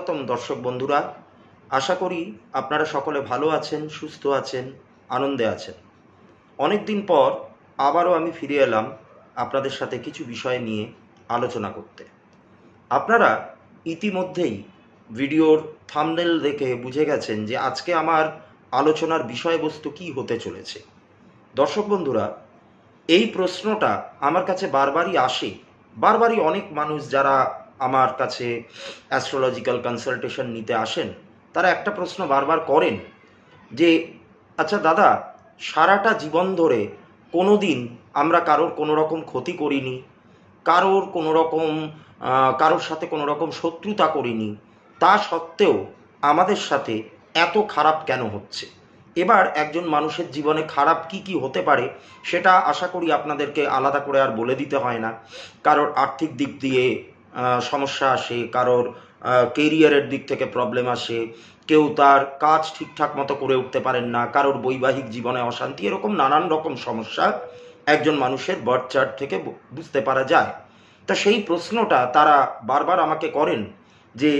সুস্বাগতম দর্শক বন্ধুরা। আশা করি আপনারা সকলে ভালো আছেন, সুস্থ আছেন, আনন্দে আছেন। অনেক দিন পর আবারও আমি ফিরে এলাম আপনাদের সাথে কিছু বিষয় নিয়ে আলোচনা করতে। আপনারা ইতিমধ্যেই ভিডিওর থামনেল দেখে বুঝে গেছেন যে আজকে আমার আলোচনার বিষয়বস্তু কি হতে চলেছে। দর্শক বন্ধুরা, এই প্রশ্নটা আমার কাছে বারবারই আসে, বারবারই অনেক মানুষ যারা আমার কাছে অ্যাস্ট্রোলজিক্যাল কনসালটেশন নিতে আসেন, তারা একটা প্রশ্ন বারবার করেন যে আচ্ছা দাদা, সারাটা জীবন ধরে কোনো দিন আমরা কারোর কোনো রকম ক্ষতি করিনি? কারোর কোনো রকম কারোর সাথে কোনো রকম শত্রুতা করিনি? তা সত্ত্বেও আমাদের সাথে এত খারাপ কেন হচ্ছে? এবার একজন মানুষের জীবনে খারাপ কি কি হতে পারে, সেটা আশা করি আপনাদেরকে আলাদা করে আর বলে দিতে হয় না। কারোর আর্থিক দিক দিয়ে সমস্যা আসে, কারোর কেরিয়ারের দিক থেকে প্রবলেম আসে, কেউ তার কাজ ঠিকঠাক মতো করে উঠতে পারেন না, কারোর বৈবাহিক জীবনে অশান্তি, এরকম নানান রকম সমস্যা একজন মানুষের বার্থ চার্ট থেকে বুঝতে পারা যায়। তা সেই প্রশ্নটা তারা বারবার আমাকে করেন যে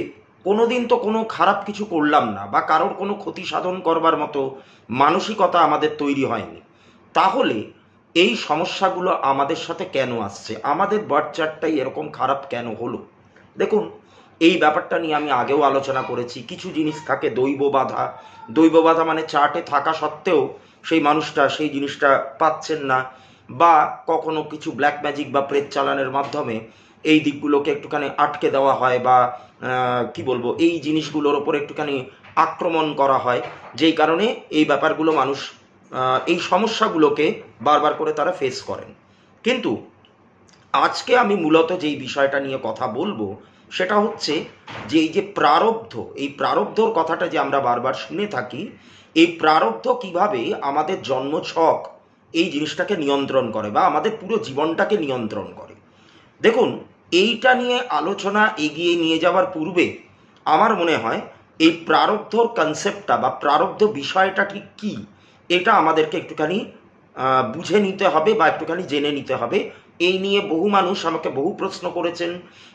কোনো দিন তো কোনো খারাপ কিছু করলাম না বা কারোর কোনো ক্ষতি সাধন করবার মতো মানসিকতা আমাদের তৈরি হয়নি। তাহলে এই সমস্যাগুলো আমাদের সাথে কেন আসছে? আমাদের বার্থ চার্টটাই এরকম খারাপ কেন হলো? দেখুন, এই ব্যাপারটা নিয়ে আমি আগেও আলোচনা করেছি। কিছু জিনিস থাকে দৈব বাধা। দৈব বাধা মানে চার্টে থাকা সত্ত্বেও সেই মানুষটা সেই জিনিসটা পাচ্ছেন না বা কখনো কিছু ব্ল্যাক ম্যাজিক বা প্রেত চালানের মাধ্যমে এই দিকগুলোকে একটুখানি আটকে দেওয়া হয় বা কি বলব, এই জিনিসগুলোর ওপর একটুখানি আক্রমণ করা হয়। যেই কারণে এই ব্যাপারগুলো মানুষ এই সমস্যাগুলোকে বারবার করে তারা ফেস করেন। কিন্তু আজকে আমি মূলত যেই বিষয়টা নিয়ে কথা বলব, সেটা হচ্ছে যে এই যে প্রারব্ধ, এই প্রারব্ধর কথাটা যে আমরা বারবার শুনে থাকি, এই প্রারব্ধ কীভাবে আমাদের জন্মছক এই জিনিসটাকে নিয়ন্ত্রণ করে বা আমাদের পুরো জীবনটাকে নিয়ন্ত্রণ করে। দেখুন, এইটা নিয়ে আলোচনা এগিয়ে নিয়ে যাওয়ার পূর্বে আমার মনে হয় এই প্রারব্ধর কনসেপ্টটা বা প্রারব্ধ বিষয়টা ঠিক কী? এটা আমাদেরকে একটুখানি বুঝে নিতে হবে বা একটুখানি জেনে নিতে হবে। এই নিয়ে বহু মানুষ আমাকে বহু প্রশ্ন করেছেন।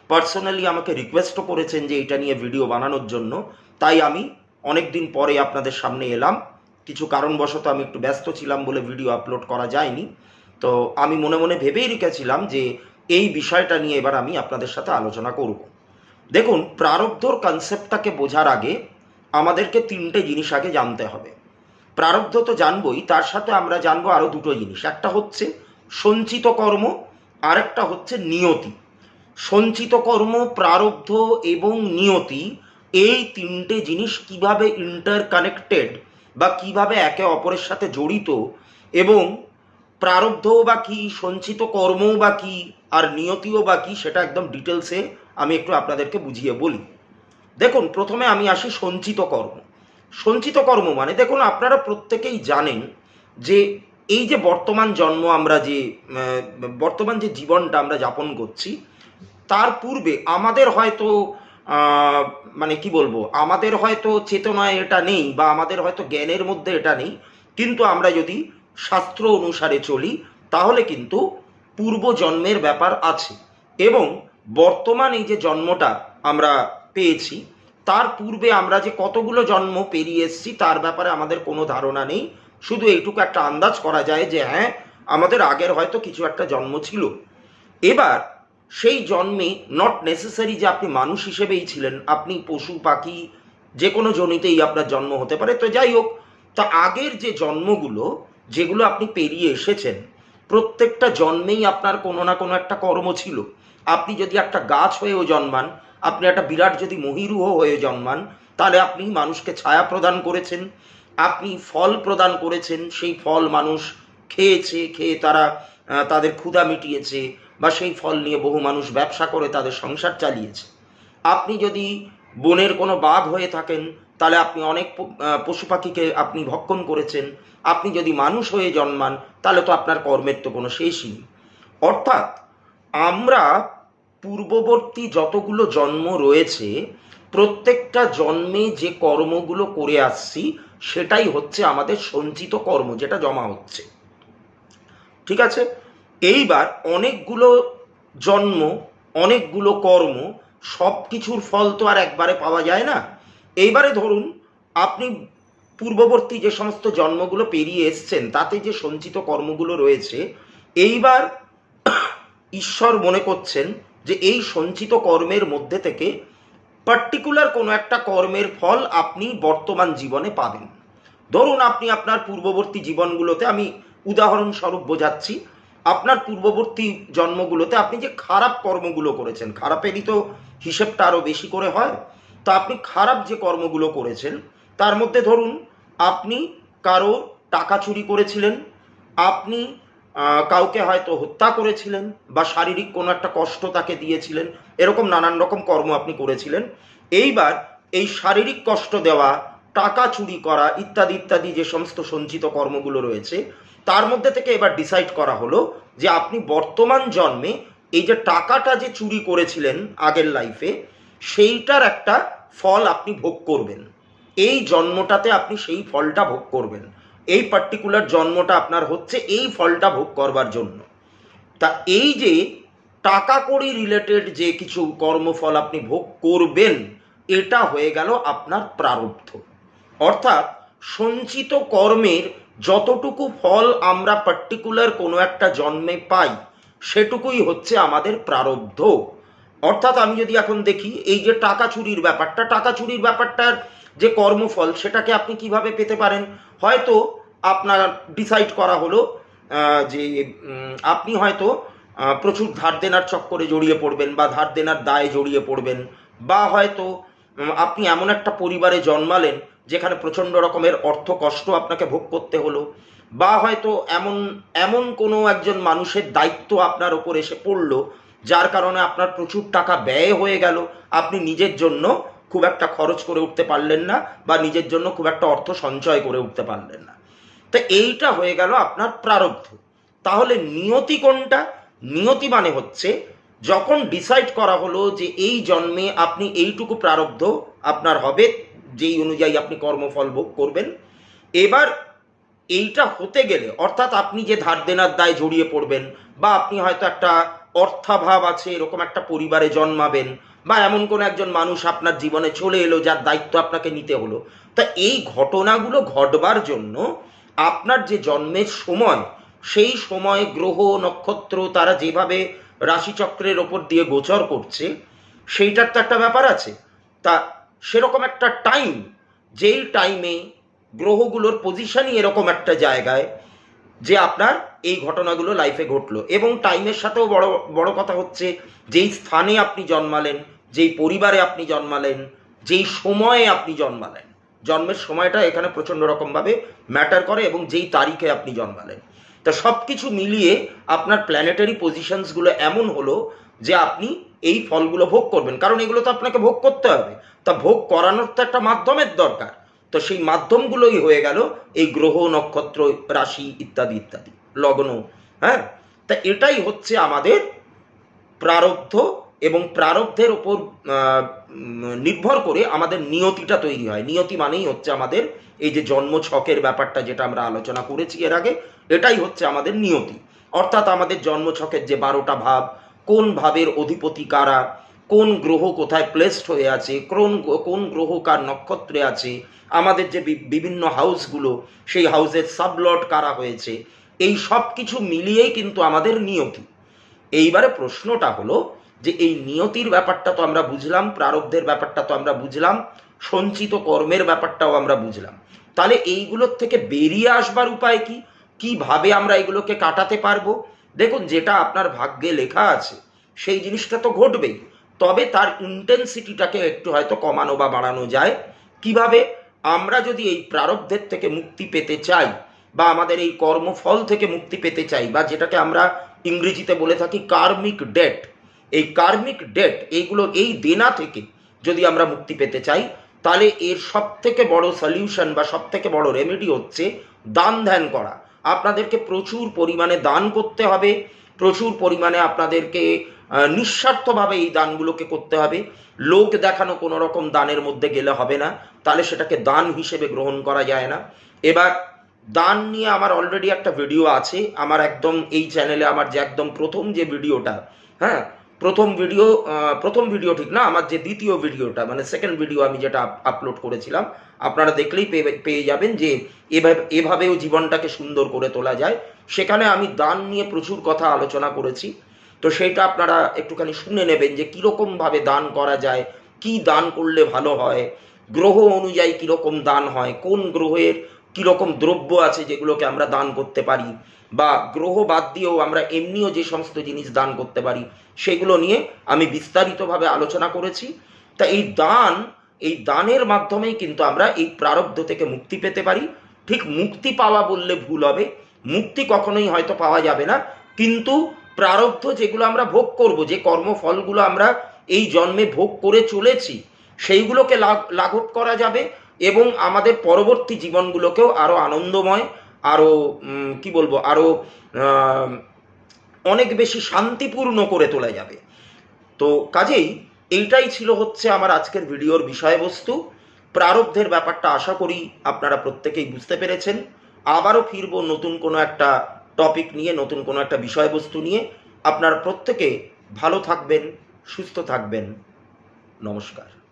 পার্সোনালি আমাকে রিকোয়েস্টও করেছেন যে এটা নিয়ে ভিডিও বানানোর জন্য। তাই আমি অনেক দিন পরে আপনাদের সামনে এলাম। কিছু কারণবশত আমি একটু ব্যস্ত ছিলাম বলে ভিডিও আপলোড করা যায়নি। তো আমি মনে মনে ভেবেই রেখেছিলাম যে এই বিষয়টা নিয়ে এবার আমি আপনাদের সাথে আলোচনা করব। দেখুন, প্রারব্ধর কনসেপ্টটাকে বোঝার আগে আমাদেরকে তিনটে জিনিস আগে জানতে হবে। প্রারব্ধ তো জানবই, তার সাথে আমরা জানব আরও দুটো জিনিস। একটা হচ্ছে সঞ্চিত কর্ম, আরেকটা হচ্ছে নিয়তি। সঞ্চিত কর্ম, প্রারব্ধ এবং নিয়তি, এই তিনটে জিনিস কীভাবে ইন্টার কানেক্টেড বা কীভাবে একে অপরের সাথে জড়িত এবং প্রারব্ধও বা কি, সঞ্চিত কর্মও বা কি, আর নিয়তিও বা কি, সেটা একদম ডিটেলসে আমি একটু আপনাদেরকে বুঝিয়ে বলি। দেখুন, প্রথমে আমি আসি সঞ্চিত কর্ম। সঞ্চিত কর্ম মানে দেখুন, আপনারা প্রত্যেকেই জানেন যে এই যে বর্তমান জন্ম আমরা যে বর্তমান যে জীবনটা আমরা যাপন করছি, তার পূর্বে আমাদের হয়তো মানে কি বলব, আমাদের হয়তো চেতনায় এটা নেই বা আমাদের হয়তো জ্ঞানের মধ্যে এটা নেই, কিন্তু আমরা যদি শাস্ত্র অনুসারে চলি, তাহলে কিন্তু পূর্ব জন্মের ব্যাপার আছে। এবং বর্তমান এই যে জন্মটা আমরা পেয়েছি তার পূর্বে আমরা যে কতগুলো জন্ম পেরিয়ে এসেছি, তার ব্যাপারে আমাদের কোনো ধারণা নেই। শুধু এইটুকু একটা আন্দাজ করা যায় যে হ্যাঁ আমাদের আগের হয়তো কিছু একটা জন্ম ছিল। এবার সেই জন্মে নট নেসেসারি যে আপনি মানুষ হিসেবেই ছিলেন, আপনি পশু, পাখি, যে কোনো জনিতেই আপনার জন্ম হতে পারে। তো যাই হোক, তা আগের যে জন্মগুলো, যেগুলো আপনি পেরিয়ে এসেছেন প্রত্যেকটা জন্মেই আপনার কোনো না কোনো একটা কর্ম ছিল। আপনি যদি একটা গাছ হয়েও জন্মান, আপনি একটা বিরাট যদি মহিরুহ হয়ে জন্মান, তাহলে আপনি মানুষকে ছায়া প্রদান করেছেন, আপনি ফল প্রদান করেছেন, সেই ফল মানুষ খেয়েছে, খেয়ে তারা তাদের ক্ষুধা মিটিয়েছে বা সেই ফল নিয়ে বহু মানুষ ব্যবসা করে, তাদের সংসার চালিয়েছে। আপনি যদি বনের কোনো বাঘ হয়ে থাকেন তাহলে আপনি অনেক পশু পাখিকে আপনি ভক্ষণ করেছেন। আপনি যদি মানুষ হয়ে জন্মান, তাহলে তো আপনার কর্মের তো কোনো শেষই নেই। অর্থাৎ আমরা পূর্ববর্তী যতগুলো জন্ম রয়েছে, প্রত্যেকটা জন্মে যে কর্মগুলো করে আসছি, সেটাই হচ্ছে আমাদের সঞ্চিত কর্ম, যেটা জমা হচ্ছে। ঠিক আছে? এইবার অনেকগুলো জন্ম, অনেকগুলো কর্ম সব কিছুর ফল তো আর একবারে পাওয়া যায় না। এইবারে ধরুন আপনি পূর্ববর্তী যে সমস্ত জন্মগুলো পেরিয়ে এসছেন, তাতে যে সঞ্চিত কর্মগুলো রয়েছে, এইবার ঈশ্বর মনে করছেন যে এই সঞ্চিত কর্মের মধ্যে থেকে পার্টিকুলার কোনো একটা কর্মের ফল আপনি বর্তমান জীবনে পাবেন। ধরুন আপনি আপনার পূর্ববর্তী জীবনগুলোতে, আমি উদাহরণস্বরূপ বোঝাচ্ছি, আপনার পূর্ববর্তী জন্মগুলোতে আপনি যে খারাপ কর্মগুলো করেছেন, খারাপেরই তো হিসেবটা আরও বেশি করে হয় তো আপনি খারাপ যে কর্মগুলো করেছেন, তার মধ্যে ধরুন আপনি কারও টাকা চুরি করেছিলেন, আপনি কাউকে হয়তো হত্যা করেছিলেন বা শারীরিক কোনো একটা কষ্ট তাকে দিয়েছিলেন, এরকম নানান রকম কর্ম আপনি করেছিলেন, এইবার এই শারীরিক কষ্ট দেওয়া, টাকা চুরি করা ইত্যাদি ইত্যাদি যে সমস্ত সঞ্চিত কর্মগুলো রয়েছে, তার মধ্যে থেকে এবার ডিসাইড করা হলো যে আপনি বর্তমান জন্মে এই যে টাকাটা যে চুরি করেছিলেন আগের লাইফে সেইটার একটা ফল আপনি ভোগ করবেন। এই জন্মটাতে আপনি সেই ফলটা ভোগ করবেন। এই পার্টিকুলার জন্মটা আপনার হচ্ছে এই ফলটা ভোগ করবার জন্য। তা এই যে টাকা কড়ি রিলেটেড যে কিছু কর্মফল আপনি ভোগ করবেন, এটা হয়ে গেল আপনার প্রারব্ধ। অর্থাৎ সঞ্চিত কর্মের যতটুকু ফল আমরা পার্টিকুলার কোনো একটা জন্মে পাই, সেটুকুই হচ্ছে আমাদের প্রারব্ধ। অর্থাৎ আমি যদি এখন দেখি, এই যে টাকা চুরির ব্যাপারটা, টাকা চুরির ব্যাপারটার যে কর্মফল, সেটাকে আপনি কীভাবে পেতে পারেন? হয়তো আপনার ডিসাইড করা হলো যে আপনি হয়তো প্রচুর ধার দেনার চক্করে জড়িয়ে পড়বেন বা ধার দেনার দায়ে জড়িয়ে পড়বেন বা হয়তো আপনি এমন একটা পরিবারে জন্মালেন যেখানে প্রচণ্ড রকমের অর্থ কষ্ট আপনাকে ভোগ করতে হলো বা হয়তো এমন এমন কোনো একজন মানুষের দায়িত্ব আপনার ওপর এসে পড়ল যার কারণে আপনার প্রচুর টাকা ব্যয় হয়ে গেল। আপনি নিজের জন্য খুব একটা খরচ করে উঠতে পারলেন না বা নিজের জন্য খুব একটা অর্থ সঞ্চয় করে উঠতে পারলেন না। তো এইটা হয়ে গেল আপনার প্রারব্ধ। তাহলে নিয়তি কোনটা? নিয়তি মানে হচ্ছে যখন ডিসাইড করা হলো যে এই জন্মে আপনি এইটুকু প্রারব্ধ আপনার হবে, যেই অনুযায়ী আপনি কর্মফল ভোগ করবেন। এবার এইটা হতে গেলে, অর্থাৎ আপনি যে ধার দেনার দায় জড়িয়ে পড়বেন বা আপনি হয়তো একটা অর্থাভাব আছে, এরকম একটা পরিবারে জন্মাবেন বা এমন কোন একজন মানুষ আপনার জীবনে চলে এলো যার দায়িত্ব আপনাকে নিতে হলো। তা এই ঘটনাগুলো ঘটবার জন্য আপনার যে জন্মের সময়, সেই সময় গ্রহ, নক্ষত্র তারা যেভাবে রাশিচক্রের ওপর দিয়ে গোচর করছে, সেইটার তো একটা ব্যাপার আছে। তা সেরকম একটা টাইম যেই টাইমে গ্রহগুলোর পজিশনই এরকম একটা জায়গায় যে আপনার এই ঘটনাগুলো লাইফে ঘটলো। এবং টাইমের সাথেও বড় বড় কথা হচ্ছে, যেই স্থানে আপনি জন্মালেন, যেই পরিবারে আপনি জন্মালেন, যেই সময়ে আপনি জন্মালেন, জন্মের সময়টা এখানে প্রচণ্ড রকমভাবে ম্যাটার করে এবং যেই তারিখে আপনি জন্মালেন। তা সব কিছু মিলিয়ে আপনার প্ল্যানেটারি পজিশনসগুলো এমন হলো যে আপনি এই ফলগুলো ভোগ করবেন। কারণ এগুলো তো আপনাকে ভোগ করতে হবে। তা ভোগ করানোর তো একটা মাধ্যমের দরকার। তো সেই মাধ্যমগুলোই হয়ে গেল এই গ্রহ, নক্ষত্র, রাশি ইত্যাদি ইত্যাদি, লগ্ন হ্যাঁ? তা এটাই হচ্ছে আমাদের প্রারব্ধ এবং প্রারব্ধের ওপর নির্ভর করে আমাদের নিয়তিটা তৈরি হয়। নিয়তি মানেই হচ্ছে আমাদের এই যে জন্ম ছকের ব্যাপারটা যেটা আমরা আলোচনা করেছি এর আগে, এটাই হচ্ছে আমাদের নিয়তি। অর্থাৎ আমাদের জন্ম ছকের যে বারোটা ভাব, কোন ভাবের অধিপতি কারা কোন গ্রহ কোথায় প্লেসড হয়ে আছে, কোন কোন গ্রহ কার নক্ষত্রে আছে, আমাদের যে বিভিন্ন হাউসগুলো সেই হাউসের সাবলট কারা হয়েছে, এই সব কিছু মিলিয়েই কিন্তু আমাদের নিয়তি। এইবারে প্রশ্নটা হলো যে এই নিয়তির ব্যাপারটা তো আমরা বুঝলাম, প্রারব্ধের ব্যাপারটা তো আমরা বুঝলাম, সঞ্চিত কর্মের ব্যাপারটাও আমরা বুঝলাম। তাহলে এইগুলোর থেকে বেরিয়ে আসবার উপায় কি? কীভাবে আমরা এগুলোকে কাটাতে পারব? দেখুন, যেটা আপনার ভাগ্যে লেখা আছে, সেই জিনিসটা তো ঘটবেই। তবে তার ইন্টেন্সিটিটাকে একটু হয়তো কমানো বা বাড়ানো যায়। কীভাবে? আমরা যদি এই প্রারব্ধের থেকে মুক্তি পেতে চাই বা আমাদের এই কর্মফল থেকে মুক্তি পেতে চাই বা যেটাকে আমরা ইংরেজিতে বলে থাকি কার্মিক ডেট এই কার্মিক ডেট এইগুলো এই দেনা থেকে যদি আমরা মুক্তি পেতে চাই, তাহলে এর সব থেকে বড় সলিউশন বা সব থেকে বড় রেমেডি হচ্ছে দান ধ্যান করা। আপনাদেরকে প্রচুর পরিমাণে দান করতে হবে, প্রচুর পরিমাণে আপনাদেরকে নিঃস্বার্থভাবে এই দানগুলোকে করতে হবে। লোক দেখানো কোনো রকম দানের মধ্যে গেলে হবে না। তাহলে সেটাকে দান হিসেবে গ্রহণ করা যায় না। এবার, দান নিয়ে আমার অলরেডি একটা ভিডিও আছে। আমার একদম এই চ্যানেলে আমার যে একদম প্রথম যে ভিডিওটা হ্যাঁ? প্রথম ভিডিও প্রথম ভিডিও ঠিক না? আমার যে দ্বিতীয় ভিডিওটা মানে সেকেন্ড ভিডিও আমি যেটা আপলোড করেছিলাম, আপনারা দেখলেই পেয়ে যাবেন যে এভাবে, এভাবেও জীবনটাকে সুন্দর করে তোলা যায়। সেখানে আমি দান নিয়ে প্রচুর কথা আলোচনা করেছি। তো সেইটা আপনারা একটুখানি শুনে নেবেন যে কীরকমভাবে দান করা যায়, কি দান করলে ভালো হয়, গ্রহ অনুযায়ী কীরকম দান হয়, কোন গ্রহের কীরকম দ্রব্য আছে যেগুলোকে আমরা দান করতে পারি, বা গ্রহ বাদ দিয়েও আমরা এমনিও যে সমস্ত জিনিস দান করতে পারি, সেগুলো নিয়ে আমি বিস্তারিতভাবে আলোচনা করেছি। তা এই দান, এই দানের মাধ্যমেই কিন্তু আমরা এই প্রারব্ধ থেকে মুক্তি পেতে পারি। ঠিক মুক্তি পাওয়া বললে ভুল হবে। মুক্তি কখনোই হয়তো পাওয়া যাবে না। কিন্তু প্রারব্ধ যেগুলো আমরা ভোগ করব, যে কর্মফলগুলো আমরা এই জন্মে ভোগ করে চলেছি, সেইগুলোকে লাঘব করা যাবে এবং আমাদের পরবর্তী জীবনগুলোকেও আরও আনন্দময় আরও কি বলব আরও অনেক বেশি শান্তিপূর্ণ করে তোলা যাবে। তো কাজেই এইটাই ছিল হচ্ছে আমার আজকের ভিডিওর বিষয়বস্তু। প্রারব্ধের ব্যাপারটা আশা করি আপনারা প্রত্যেকেই বুঝতে পেরেছেন। আবারও ফিরবো নতুন কোনো একটা টপিক নিয়ে নতুন কোনো একটা বিষয়বস্তু নিয়ে আপনারা প্রত্যেকে ভালো থাকবেন সুস্থ থাকবেন। নমস্কার।